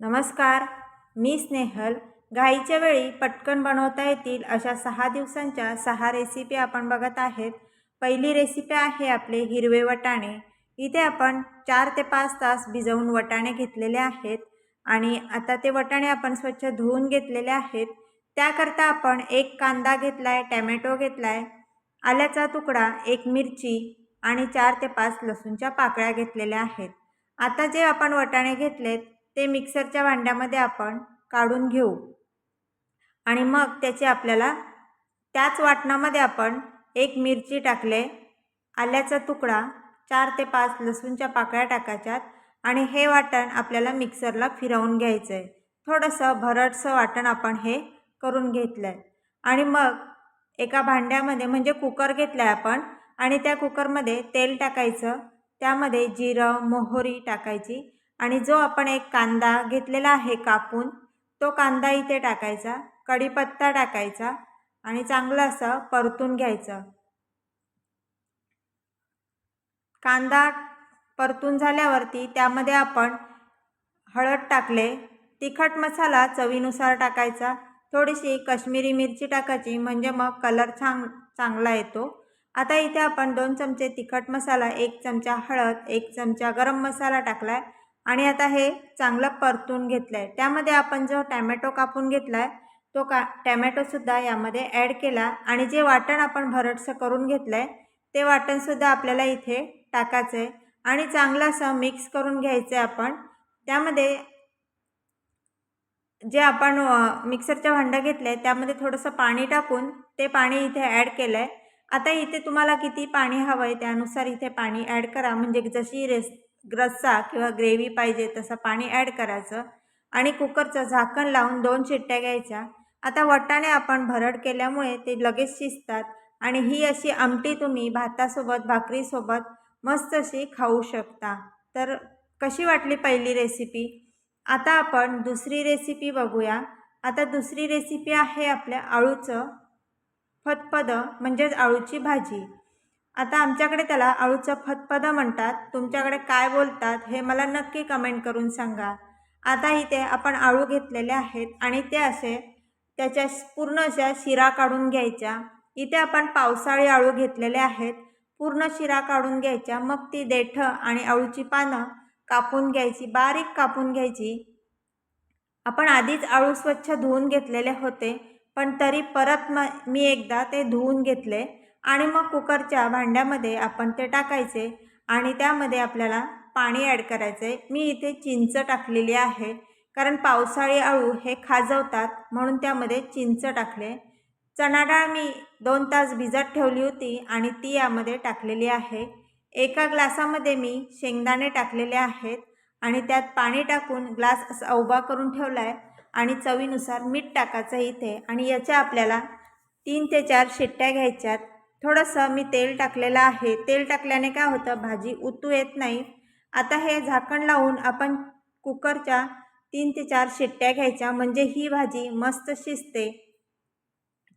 नमस्कार मी स्नेहल. घाईच्या वेळी पटकन बनवता येतील अशा सहा दिवसांच्या सहा रेसिपी आपण बघत आहेत. पहिली रेसिपी आहे आपले हिरवे वटाणे. इथे आपण चार ते पाच तास भिजवून वटाणे घेतलेले आहेत आणि आता ते वटाणे आपण स्वच्छ धुवून घेतलेले आहेत. त्याकरता आपण एक कांदा घेतला आहे टॅमॅटो घेतला आहे आल्याचा तुकडा एक मिरची आणि चार ते पाच लसूणच्या पाकळ्या घेतलेल्या आहेत. आता जे आपण वटाणे घेतलेत ते मिक्सरच्या भांड्यामध्ये आपण काढून घेऊ. आणि मग त्याचे आपल्याला त्याच वाटणामध्ये आपण एक मिरची टाकले आल्याचा तुकडा चार ते पाच लसूणच्या पाकळ्या टाकायच्यात आणि हे वाटण आपल्याला मिक्सरला फिरवून घ्यायचं आहे थोडंसं भरटसं वाटण आपण हे करून घेतलं आहे आणि मग एका भांड्यामध्ये म्हणजे कुकर घेतला आहे आपण आणि त्या कुकरमध्ये तेल टाकायचं. त्यामध्ये जिरं मोहरी टाकायची. आणि जो आपण एक कांदा घेतलेला आहे कापून तो कांदा इथे टाकायचा कढीपत्ता टाकायचा आणि चांगलं असं परतून घ्यायचं. कांदा परतून झाल्यावरती त्यामध्ये आपण हळद टाकले तिखट मसाला चवीनुसार टाकायचा थोडीशी कश्मीरी मिरची टाकायची म्हणजे मग कलर छान चांगला येतो. आता इथे आपण दोन चमचे तिखट मसाला एक चमचा हळद एक चमचा गरम मसाला टाकला आहे आणि आता हे चांगलं परतून घेतलं आहे त्यामध्ये आपण जो टॅमॅटो कापून घेतला आहे तो का टॅमॅटोसुद्धा यामध्ये ॲड केला आणि जे वाटण आपण भरटसं करून घेतलं आहे ते वाटणसुद्धा आपल्याला इथे टाकायचं आहे आणि चांगलं असं मिक्स करून घ्यायचं आहे आपण. त्यामध्ये जे आपण मिक्सरच्या भांडं घेतलं आहे त्यामध्ये थोडंसं पाणी टाकून ते पाणी इथे ॲड केलं आहे आता इथे तुम्हाला किती पाणी हवं आहे त्यानुसार इथे पाणी ॲड करा. म्हणजे जशी रेस रस्सा किंवा ग्रेव्ही पाहिजे तसं पाणी ॲड करायचं आणि कुकरचं झाकण लावून दोन शिट्ट्या घ्यायच्या. आता वटाणे आपण भरड केल्यामुळे ते लगेच शिजतात आणि ही अशी आमटी तुम्ही भातासोबत भाकरीसोबत मस्त अशी खाऊ शकता. तर कशी वाटली पहिली रेसिपी आता आपण दुसरी रेसिपी बघूया. आता दुसरी रेसिपी आहे आपल्या आळूचं फतफदं म्हणजेच आळूची भाजी. आता आमच्याकडे त्याला अळूचं फतपदं म्हणतात. तुमच्याकडे काय बोलतात हे मला नक्की कमेंट करून सांगा. आता इथे आपण आळू घेतलेले आहेत आणि ते असे त्याच्या पूर्ण अशा शिरा काढून घ्यायच्या. इथे आपण पावसाळी आळू घेतलेले आहेत. पूर्ण शिरा काढून घ्यायच्या. मग ती देठं आणि आळूची पानं कापून घ्यायची. बारीक कापून घ्यायची. आपण आधीच आळू स्वच्छ धुवून घेतलेले होते. पण तरी परत म मी एकदा ते धुवून घेतले. आणि मग कुकरच्या भांड्यामध्ये आपण ते टाकायचे आणि त्यामध्ये आपल्याला पाणी ॲड करायचं आहे मी इथे चिंच टाकलेली आहे कारण पावसाळी आळू हे खाजवतात म्हणून त्यामध्ये चिंच टाकले. चणा डाळ मी दोन तास भिजत ठेवली होती आणि ती यामध्ये टाकलेली आहे. एका ग्लासामध्ये मी शेंगदाणे टाकलेले आहेत आणि त्यात पाणी टाकून ग्लास असा उभा करून ठेवला आहे आणि चवीनुसार मीठ टाकायचं इथे आणि याच्या आपल्याला तीन ते चार शिट्ट्या घ्यायच्यात. थोडंसं मी तेल टाकलेलं आहे. तेल टाकल्याने काय होतं? भाजी उतू येत नाही. आता हे झाकण लावून आपण कुकरच्या तीन ते चार शिट्ट्या घ्यायच्या. म्हणजे ही भाजी मस्त शिजते.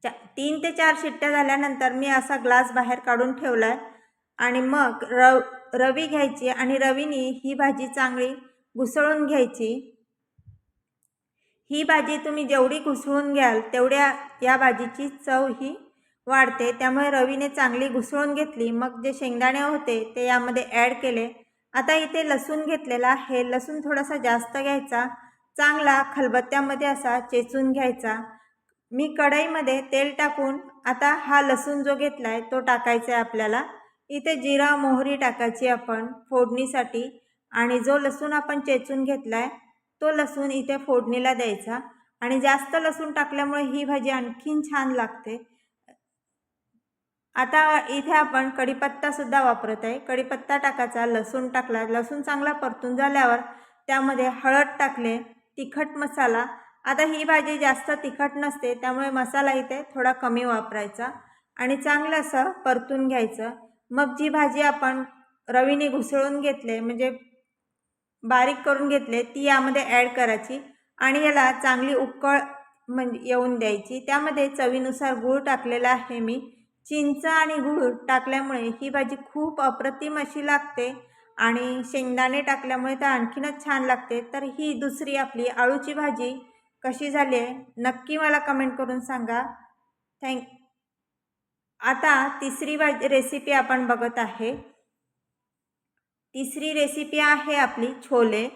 चा तीन ते चार शिट्ट्या झाल्यानंतर मी असा ग्लास बाहेर काढून ठेवला आहे आणि मग र रवी घ्यायची आणि रवीनी ही भाजी चांगली घुसळून घ्यायची. ही भाजी तुम्ही जेवढी घुसळून घ्याल तेवढ्या या भाजीची चव ही वाढते. त्यामुळे रवीने चांगली घुसळून घेतली. मग जे शेंगदाणे होते ते यामध्ये ॲड केले. आता इथे लसूण घेतलेला हे लसूण थोडासा जास्त घ्यायचा. चांगला खलबत्त्यामध्ये असा चेचून घ्यायचा. मी कढईमध्ये तेल टाकून आता हा लसूण जो घेतला आहे तो टाकायचा आहे आपल्याला. इथे जिरा मोहरी टाकायची आपण फोडणीसाठी. आणि जो लसूण आपण चेचून घेतला आहे तो लसूण इथे फोडणीला द्यायचा. आणि जास्त लसूण टाकल्यामुळे ही भाजी आणखीन छान लागते. आता इथे आपण कढीपत्तासुद्धा वापरत आहे. कढीपत्ता टाकायचा लसूण टाकला लसूण चांगला परतून झाल्यावर त्यामध्ये हळद टाकले तिखट मसाला. आता ही भाजी जास्त तिखट नसते त्यामुळे मसाला इथे थोडा कमी वापरायचा आणि चांगलं असं परतून घ्यायचं. मग जी भाजी आपण रवीने घुसळून घेतले म्हणजे बारीक करून घेतले ती यामध्ये ॲड करायची आणि याला चांगली उकळ म्हणजे येऊन द्यायची. त्यामध्ये चवीनुसार गूळ टाकलेला आहे मी. चिंच आणि गूळ टाकल्यामुळे ही भाजी खूप अप्रतिम अशी लागते आणि शेंगदाणे टाकल्यामुळे तर आणखीनच छान लागते. तर ही दुसरी आपली आळूची भाजी कशी झाली आहे नक्की मला कमेंट करून सांगा. थँक आता तिसरी भाजी रेसिपी आपण बघत आहे. तिसरी रेसिपी आहे आपली छोले.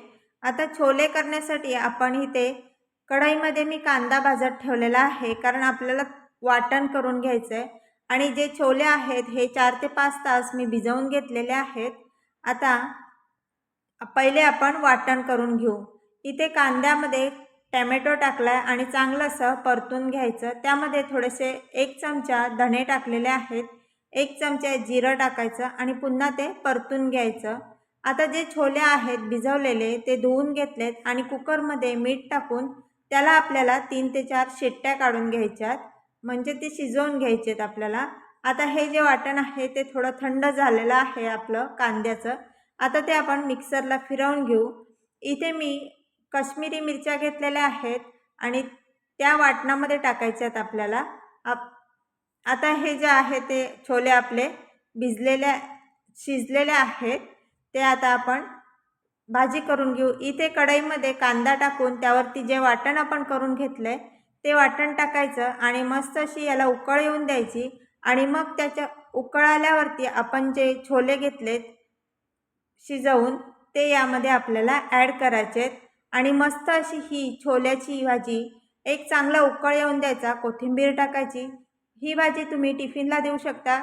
आता छोले करण्यासाठी आपण इथे कढईमध्ये मी कांदा भाजत ठेवलेला आहे कारण आपल्याला वाटण करून घ्यायचं आहे आणि जे छोले आहेत हे चार ते पाच तास मी भिजवून घेतलेले आहेत. आता पहिले आपण वाटण करून घेऊ. इथे कांद्यामध्ये टॅमॅटो टाकला आहे आणि चांगलं असं परतून घ्यायचं. त्यामध्ये थोडेसे एक चमचा धणे टाकलेले आहेत. एक चमचा जिरं टाकायचं आणि पुन्हा ते परतून घ्यायचं. आता जे छोले आहेत भिजवलेले ते धुवून घेतलेत आणि कुकरमध्ये मीठ टाकून त्याला आपल्याला तीन ते चार शिट्ट्या काढून घ्यायच्यात. म्हणजे ते शिजवून घ्यायचेत आपल्याला. आता हे जे वाटण आहे ते थोडं थंड झालेलं आहे आपलं कांद्याचं. आता ते आपण मिक्सरला फिरवून घेऊ. इथे मी कश्मीरी मिरच्या घेतलेल्या आहेत आणि त्या वाटणामध्ये टाकायच्या आहेत आपल्याला. आप आता हे जे आहे ते छोले आपले भिजलेल्या शिजलेले आहेत. ते आता आपण भाजी करून घेऊ. इथे कढईमध्ये कांदा टाकून त्यावरती जे वाटण आपण करून घेतलं आहे ते वाटण टाकायचं आणि मस्त अशी याला उकळ येऊन द्यायची. आणि मग त्याच्या उकळ आल्यावरती आपण जे छोले घेतलेत शिजवून ते यामध्ये आपल्याला ॲड करायचे आहेत आणि मस्त अशी ही छोल्याची भाजी एक चांगला उकळ येऊन द्यायचा कोथिंबीर टाकायची. ही भाजी तुम्ही टिफिनला देऊ शकता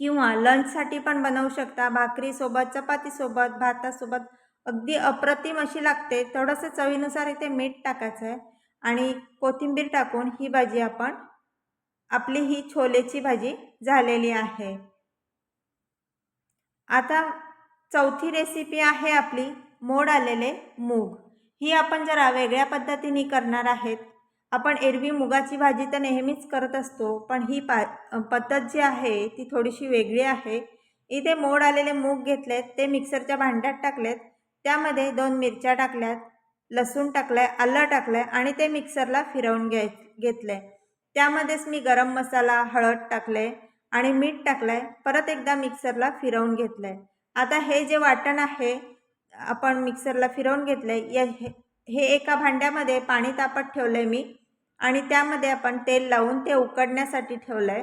किंवा लंचसाठी पण बनवू शकता. भाकरीसोबत चपातीसोबत भातासोबत अगदी अप्रतिम अशी लागते. थोडंसं चवीनुसार इथे मीठ टाकायचं आहे आणि कोथिंबीर टाकून ही भाजी आपण आपली ही छोलेची भाजी झालेली आहे. आता चौथी रेसिपी आहे आपली मोड आलेले मूग. ही आपण जरा वेगळ्या पद्धतीने करणार आहेत. आपण एरवी मुगाची भाजी तर नेहमीच करत असतो पण ही पा पद्धत जी आहे ती थोडीशी वेगळी आहे. इथे मोड आलेले मूग घेतलेत ते मिक्सरच्या भांड्यात टाकलेत त्यामध्ये दोन मिरच्या टाकल्यात लसूण टाकलं आहे आलं टाकलं आहे आणि ते मिक्सरला फिरवून घ्याय घेतलं आहे त्यामध्येच मी गरम मसाला हळद टाकलं आहे आणि मीठ टाकलं आहे परत एकदा मिक्सरला फिरवून घेतलं आहे आता हे जे वाटण आहे आपण मिक्सरला फिरवून घेतलं आहे या हे हे एका भांड्यामध्ये पाणी तापत ठेवलं आहे मी आणि त्यामध्ये आपण तेल लावून ते उकडण्यासाठी ठेवलं आहे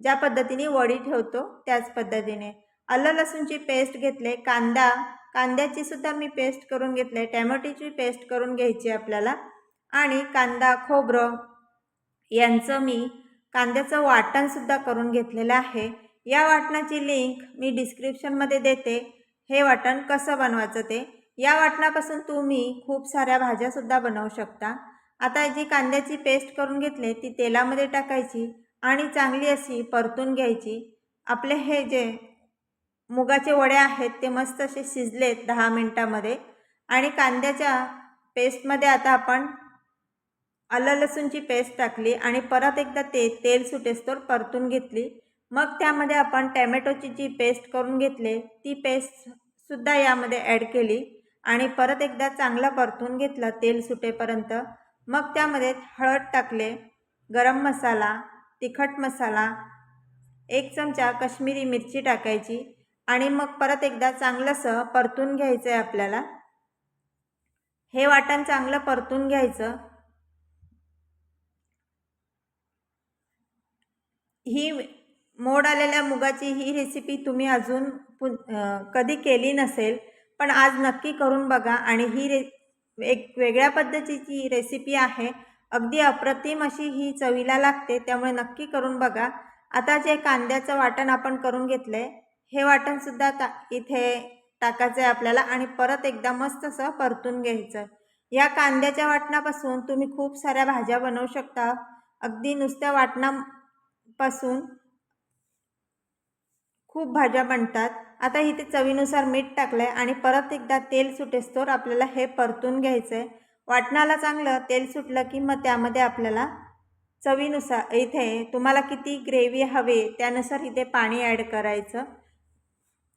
ज्या पद्धतीने वडी ठेवतो त्याच पद्धतीने. आलं लसूणची पेस्ट घेतले कांदा कांद्याची सुद्धा मी पेस्ट करून घेतले टॅमॅटोची पेस्ट करून घ्यायची आपल्याला. आणि कांदा खोबरं यांचं मी कांद्याचं वाटणसुद्धा करून घेतलेलं आहे. या वाटणाची लिंक मी डिस्क्रिप्शनमध्ये देते. हे वाटण कसं बनवायचं ते. या वाटणापासून तुम्ही खूप साऱ्या भाज्यासुद्धा बनवू शकता. आता जी कांद्याची पेस्ट करून घेतली ती तेलामध्ये टाकायची आणि चांगली अशी परतून घ्यायची. आपले हे जे मुगाचे वडे आहेत ते मस्त असे शिजलेत दहा मिनटामध्ये. आणि कांद्याच्या पेस्टमध्ये आता आपण आलं लसूणची पेस्ट टाकली आणि परत एकदा ते तेल सुटेस्तोर परतून घेतली. मग त्यामध्ये आपण टॅमॅटोची जी पेस्ट करून घेतले ती पेस्टसुद्धा यामध्ये ॲड केली आणि परत एकदा चांगलं परतून घेतलं तेल सुटेपर्यंत. मग त्यामध्ये हळद टाकले गरम मसाला तिखट मसाला एक चमचा कश्मीरी मिरची टाकायची. आणि मग परत एकदा चांगलंसं परतून घ्यायचं आहे आपल्याला. हे वाटण चांगलं परतून घ्यायचं. ही मोड आलेल्या मुगाची ही रेसिपी तुम्ही अजून पु कधी केली नसेल पण आज नक्की करून बघा आणि ही रे एक वेगळ्या पद्धतीची रेसिपी आहे. अगदी अप्रतिम अशी ही चवीला लागते त्यामुळे नक्की करून बघा. आता जे कांद्याचं वाटण आपण करून घेतलं आहे हे वाटणसुद्धा ता इथे टाकायचं आहे आपल्याला आणि परत एकदा मस्त असं परतून घ्यायचं या कांद्याच्या वाटणापासून तुम्ही खूप साऱ्या भाज्या बनवू शकता. अगदी नुसत्या वाटणापासून खूप भाज्या बनतात. आता इथे चवीनुसार मीठ टाकलं आहे आणि परत एकदा तेल सुटेस्तोर आपल्याला हे परतून घ्यायचं आहे वाटणाला चांगलं तेल सुटलं की मग त्यामध्ये आपल्याला चवीनुसार इथे तुम्हाला किती ग्रेव्ही हवे त्यानुसार इथे पाणी ॲड करायचं.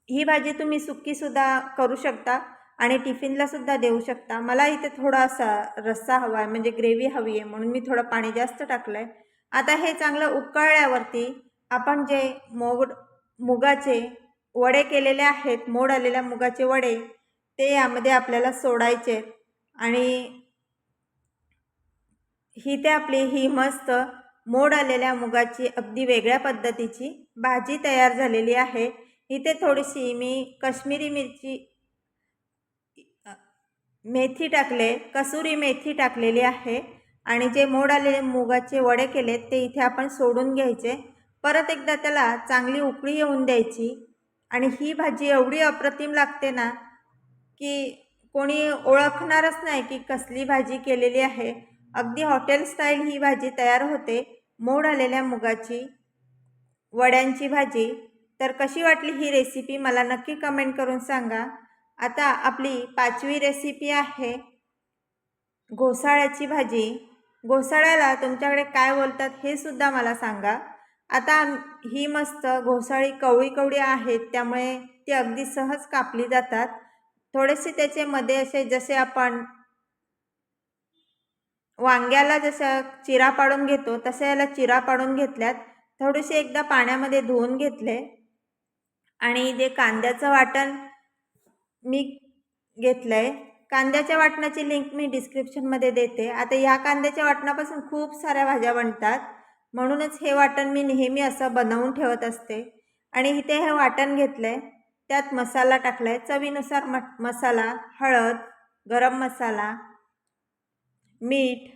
ही भाजी तुम्ही सुक्कीसुद्धा करू शकता आणि टिफिनलासुद्धा देऊ शकता. मला इथे थोडा असा रस्सा हवा आहे म्हणजे ग्रेव्ही हवी आहे म्हणून मी थोडं पाणी जास्त टाकलं आहे आता हे चांगलं उकळल्यावरती आपण जे मोग मुगाचे वडे केलेले आहेत मोड आलेल्या मुगाचे वडे ते यामध्ये आपल्याला सोडायचे. आणि ही ते आपली ही मस्त मोड आलेल्या मुगाची अगदी वेगळ्या पद्धतीची भाजी तयार झालेली आहे. इथे थोडीशी मी कश्मीरी मिरची मेथी टाकले कसुरी मेथी टाकलेली आहे आणि जे मोड आलेले मुगाचे वडे केलेत ते इथे आपण सोडून घ्यायचे. परत एकदा त्याला चांगली उकळी येऊन द्यायची आणि ही भाजी एवढी अप्रतिम लागते ना की कोणी ओळखणारच नाही की कसली भाजी केलेली आहे. अगदी हॉटेल स्टाईल ही भाजी तयार होते. मोड आलेल्या मुगाची वड्यांची भाजी तर कशी वाटली ही रेसिपी मला नक्की कमेंट करून सांगा. आता आपली पाचवी रेसिपी आहे घोसाळ्याची भाजी. घोसाळ्याला तुमच्याकडे काय बोलतात हे सुद्धा मला सांगा. आता ही मस्त घोसाळी कवळी कवळी आहेत त्यामुळे ती अगदी सहज कापली जातात. थोडेसे त्याचे मध्ये असे जसे आपण वांग्याला जसं चिरा पाडून घेतो तसं याला चिरा पाडून घेतल्यात. थोडेसे एकदा पाण्यामध्ये धुवून घेतले. आणि जे कांद्याचं वाटण मी घेतलं आहे कांद्याच्या वाटणाची लिंक मी डिस्क्रिप्शनमध्ये देते. आता ह्या कांद्याच्या वाटणापासून खूप साऱ्या भाज्या बनतात. म्हणूनच हे वाटण मी नेहमी असं बनवून ठेवत असते. आणि इथे हे वाटण घेतलं आहे त्यात मसाला टाकला आहे चवीनुसार म मसाला हळद गरम मसाला मीठ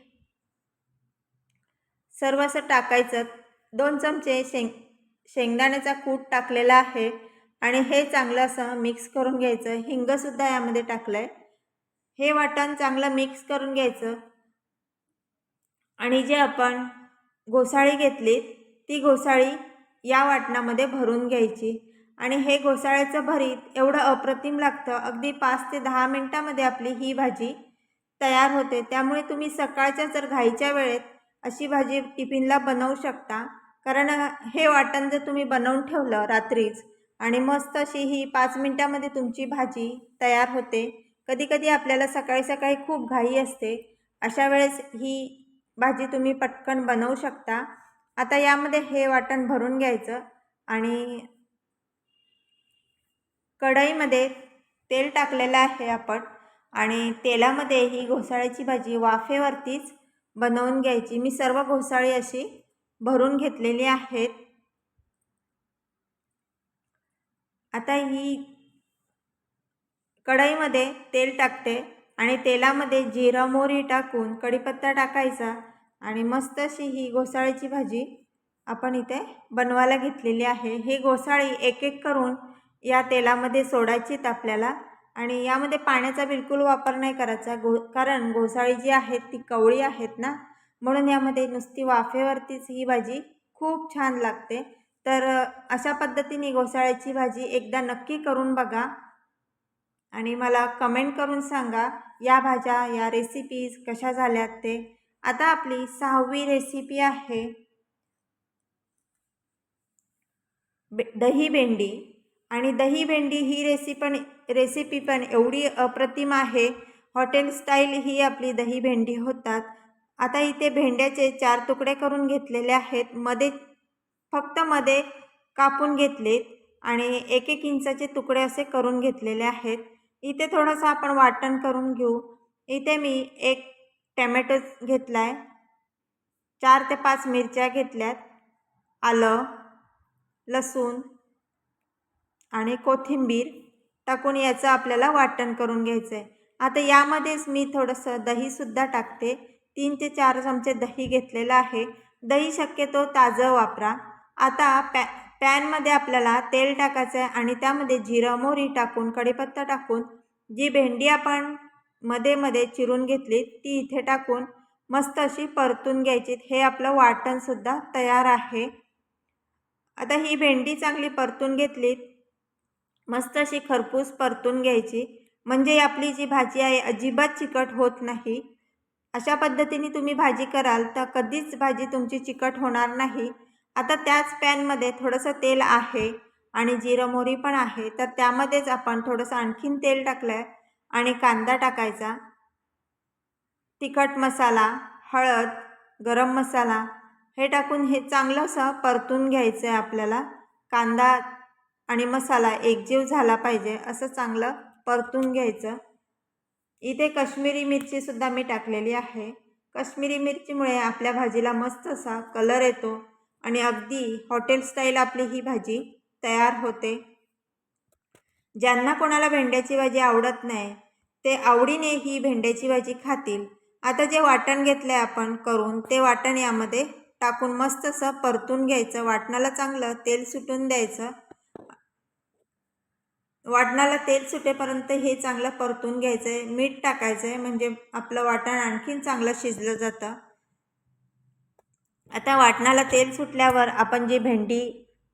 सर्व असं टाकायचं. दोन चमचे शेंग शेंगदाण्याचा कूट टाकलेला आहे. आणि हे चांगलं असं मिक्स करून घ्यायचं. हिंगसुद्धा यामध्ये टाकलं आहे हे वाटण चांगलं मिक्स करून घ्यायचं. आणि जे आपण घोसाळी घेतली ती घोसाळी या वाटणामध्ये भरून घ्यायची. आणि हे घोसाळ्याचं भरीत एवढं अप्रतिम लागतं. अगदी पाच ते दहा मिनटामध्ये आपली ही भाजी तयार होते. त्यामुळे तुम्ही सकाळच्या जर घाईच्या वेळेत अशी भाजी टिफिनला बनवू शकता. कारण हे वाटण जर तुम्ही बनवून ठेवलं रात्रीच आणि मस्त अशी ही पाच मिनटामध्ये तुमची भाजी तयार होते. कधी कधी आपल्याला सकाळी सकाळी खूप घाई असते. अशा वेळेस ही भाजी तुम्ही पटकन बनवू शकता. आता यामध्ये हे वाटण भरून घ्यायचं आणि कढईमध्ये तेल टाकलेलं आहे आपण आणि तेलामध्ये ही घोसाळ्याची भाजी वाफेवरतीच बनवून घ्यायची. मी सर्व घोसाळी अशी भरून घेतलेली आहेत. आता ही कढईमध्ये तेल टाकते आणि तेलामध्ये जिरा मोहरी टाकून कढीपत्ता टाकायचा आणि मस्त अशी ही घोसाळीची भाजी आपण इथे बनवायला घेतलेली आहे. ही घोसाळी एक एक करून या तेलामध्ये सोडायचीत आपल्याला आणि यामध्ये पाण्याचा बिलकुल वापर नाही करायचा. गो कारण घोसाळी जी आहेत ती कवळी आहेत ना म्हणून यामध्ये नुसती वाफेवरतीच ही भाजी खूप छान लागते. तर अशा पद्धतीने घोसाळ्याची भाजी एकदा नक्की करून बघा आणि मला कमेंट करून सांगा या भाज्या या रेसिपीज कशा झाल्यात ते. आता आपली सहावी रेसिपी आहे. बे दही भेंडी. आणि दही भेंडी ही रेसिपी पण रेसिपी पण एवढी अप्रतिम आहे. हॉटेल स्टाईल ही आपली दही भेंडी होतात. आता इथे भेंड्याचे चार तुकडे करून घेतलेले आहेत. मध्ये फक्त मध्ये कापून घेतलेत आणि एक एक इंचाचे तुकडे असे करून घेतलेले आहेत. इथे थोडंसं आपण वाटण करून घेऊ. इथे मी एक टॅमॅटो घेतला आहे चार ते पाच मिरच्या घेतल्यात. आलं लसूण आणि कोथिंबीर टाकून याचं आपल्याला वाटण करून घ्यायचं आहे आता यामध्येच मी थोडंसं दहीसुद्धा टाकते. तीन ते चार चमचे दही घेतलेलं आहे. दही शक्यतो ताजं वापरा. आता पॅ पॅनमध्ये आपल्याला तेल टाकायचं आहे आणि त्यामध्ये जिरं मोहरी टाकून कढीपत्ता टाकून जी भेंडी आपण मध्ये मध्ये चिरून घेतली ती इथे टाकून मस्त अशी परतून घ्यायची. हे आपलं वाटणसुद्धा तयार आहे. आता ही भेंडी चांगली परतून घेतली. मस्त अशी खरपूस परतून घ्यायची. म्हणजे आपली जी भाजी आहे अजिबात चिकट होत नाही. अशा पद्धतीने तुम्ही भाजी कराल तर कधीच भाजी तुमची चिकट होणार नाही. आता त्याच पॅनमध्ये थोडंसं तेल आहे आणि जिरं मोहरी पण आहे तर त्यामध्येच आपण थोडंसं आणखीन तेल टाकलं आहे आणि कांदा टाकायचा. तिखट मसाला हळद गरम मसाला हे टाकून हे चांगलं असं परतून घ्यायचं आहे आपल्याला. कांदा आणि मसाला एकजीव झाला पाहिजे असं चांगलं परतून घ्यायचं. इथे कश्मीरी मिरचीसुद्धा मी टाकलेली आहे. कश्मीरी मिरचीमुळे आपल्या भाजीला मस्त असा कलर येतो. आणि अगदी हॉटेल स्टाईल आपली ही भाजी तयार होते. ज्यांना कोणाला भेंड्याची भाजी आवडत नाही ते आवडीने ही भेंड्याची भाजी खातील. आता जे वाटण घेतलं आहे आपण करून ते वाटण यामध्ये टाकून मस्त असं परतून घ्यायचं. वाटणाला चांगलं तेल सुटून द्यायचं. वाटणाला तेल सुटेपर्यंत हे चांगलं परतून घ्यायचं आहे मीठ टाकायचं आहे म्हणजे आपलं वाटण आणखीन चांगलं शिजलं जातं. आता वाटणाला तेल सुटल्यावर आपण जी भेंडी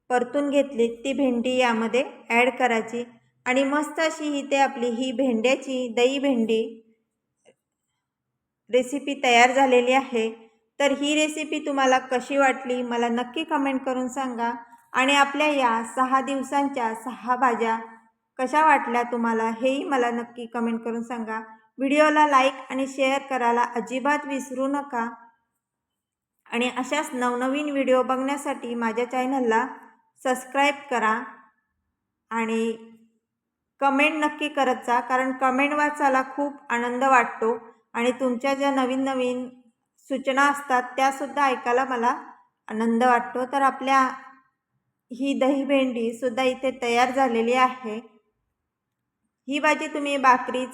परतून घेतली ती भेंडी यामध्ये ॲड करायची. आणि मस्त अशी ही ते आपली ही भेंड्याची दही भेंडी रेसिपी तयार झालेली आहे. तर ही रेसिपी तुम्हाला कशी वाटली मला नक्की कमेंट करून सांगा. आणि आपल्या या सहा दिवसांच्या सहा भाज्या कशा वाटल्या तुम्हाला हेही मला नक्की कमेंट करून सांगा. व्हिडिओला लाईक आणि शेअर करायला अजिबात विसरू नका. आणि अशाच नवनवीन व्हिडिओ बघण्यासाठी माझ्या चॅनलला सबस्क्राईब करा आणि कमेंट नक्की करत जा कारण कमेंट वाचायला खूप आनंद वाटतो आणि तुमच्या ज्या नवीन नवीन सूचना असतात त्यासुद्धा ऐकायला मला आनंद वाटतो. तर आपल्या ही दही भेंडीसुद्धा इथे तयार झालेली आहे. ही भाजी तुम्ही भाकरी